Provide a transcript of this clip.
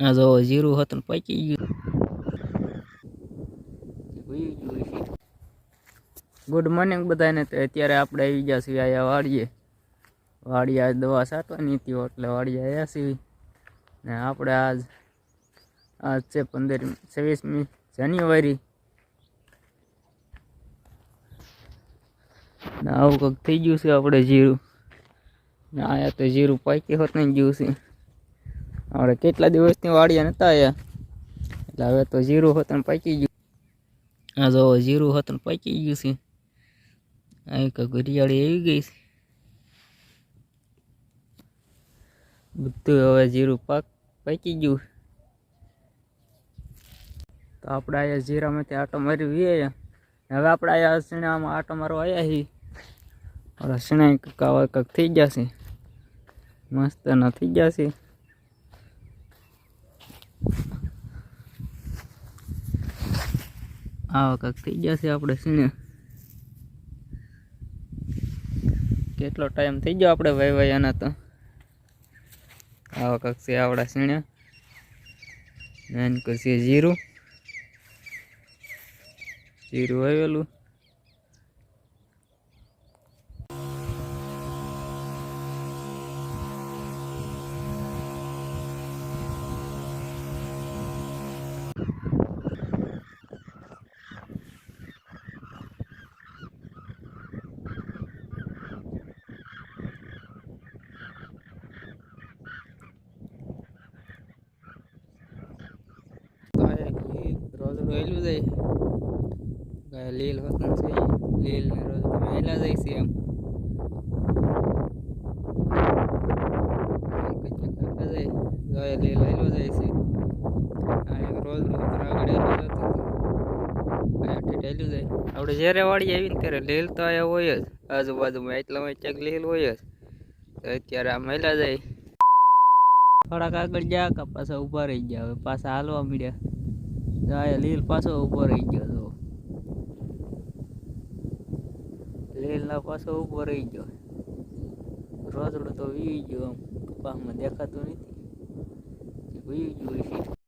આ જો જીરું હતું ને પચી ગયું વયું ગયું છે ગુડ મોર્નિંગ બધાને તો અત્યારે આપણે આવી ગયા છીએ અહીંયા વાડીએ વાડીએ આજ દવા છાંટવાની હતી એટલે વાડીએ આવ્યા છીએ ને આપણે આજ આજ છે પંદર છવ્વીસમી જાન્યુઆરી ને આવું કંઈક થઈ ગયું છે આપણે જીરું ને આયા તો જીરું પાકી હોત નહીં ગયું છે આપણે કેટલા દિવસથી વાડીયા નતા આવ્યા એટલે હવે તો જીરું હોત ને પાકી ગયું આ જો જીરું હોત ને પાકી ગયું છે અહીં કંઈક હરિયાળી આવી ગઈ છે બધું હવે જીરું પાક પાકી ગયું તો આપણે અહીંયા જીરામાંથી આટો મારી વીએ હવે આપણે અહીંયા શીણામાં આટો મારવા આવ્યા છીએ ઓલા શીણા કાવા કંઈક થઈ જશે મસ્ત ના થઈ જશે આવા કાંક થઈ જશે આપણે શીણે કેટલો ટાઈમ થઈ ગયો આપણે ભાઈ ભાઈ આના તો. આવા કાંક છે આપણા શીણે નાનકું છે જીરું. જીરું વાવેલું ગાય રોજ રોયલું જાય. લીલ હોતું છે લીલ ને રોજ વહેલા જાય છે એમ. જાય લીલ વહેલો જાય છે. રોજ જાય. આપણે જ્યારે વાળી આવીને ત્યારે લીલ તો અહીંયા હોય જ. આજુબાજુમાં એટલામાં ક્યાંક લીલ હોય જ. અત્યારે આ મહિલા જાય. થોડાક આગળ ગયા પાછા ઊભા રહી ગયા. હવે પાછા હાલવા મળ્યા જાય લીલ પાછો ઊભો રહી ગયો તો લીલના પાછો ઊભો રહી ગયો. રોજડો તો વી ગયો આમ. કપાસમાં દેખાતું નથી. વી ગયું છે